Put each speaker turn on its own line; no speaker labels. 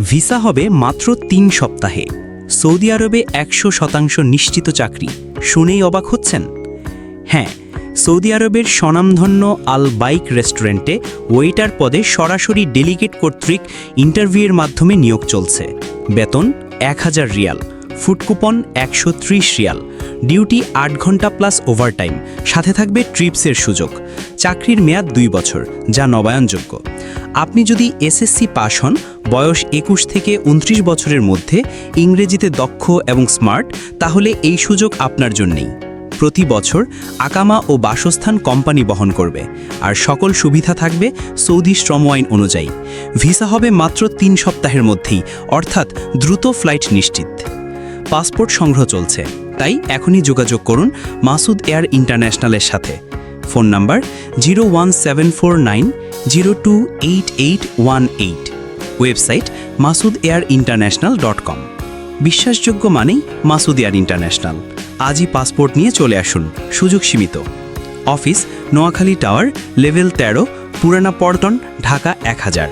Visa হবে মাত্র তিন সপ্তাহে। সৌদি আরবে একশো শতাংশ নিশ্চিত চাকরি। শুনেই অবাক হচ্ছেন। হ্যাঁ সৌদি আরবের স্বনামধন্য আল বাইক রেস্টুরেন্টে ওয়েটার পদে সরাসরি ডেলিগেট কর্তৃক ইন্টারভিউয়ের মাধ্যমে নিয়োগ চলছে। বেতন এক হাজার রিয়াল। ফুড কুপন একশো ত্রিশ রিয়াল। ডিউটি আট ঘণ্টা প্লাস ওভারটাইম। সাথে থাকবে ট্রিপসের সুযোগ। চাকরির মেয়াদ দুই বছর, যা নবায়নযোগ্য। আপনি যদি এসএসসি পাশ হন, বয়স একুশ থেকে উনত্রিশ বছরের মধ্যে, ইংরেজিতে দক্ষ এবং স্মার্ট, তাহলে এই সুযোগ আপনার জন্যেই। প্রতি বছর আকামা ও বাসস্থান কোম্পানি বহন করবে। আর সকল সুবিধা থাকবে সৌদি শ্রম আইন অনুযায়ী। ভিসা হবে মাত্র তিন সপ্তাহের মধ্যেই, অর্থাৎ দ্রুত ফ্লাইট নিশ্চিত। পাসপোর্ট সংগ্রহ চলছে। তাই এখনই যোগাযোগ করুন মাসুদ এয়ার ইন্টারন্যাশনালের সাথে। Phone number zero one seven four nine, zero two eight eight one eight. Website Masud air international dot com. বিশ্বাসযোগ্য মানেই মাসুদ এয়ার ইন্টারন্যাশনাল। আজই পাসপোর্ট নিয়ে চলে আসুন। সুযোগ সীমিত। অফিস, নোয়াখালী টাওয়ার, লেভেল তেরো, পুরানা পল্টন, ঢাকা এক হাজার।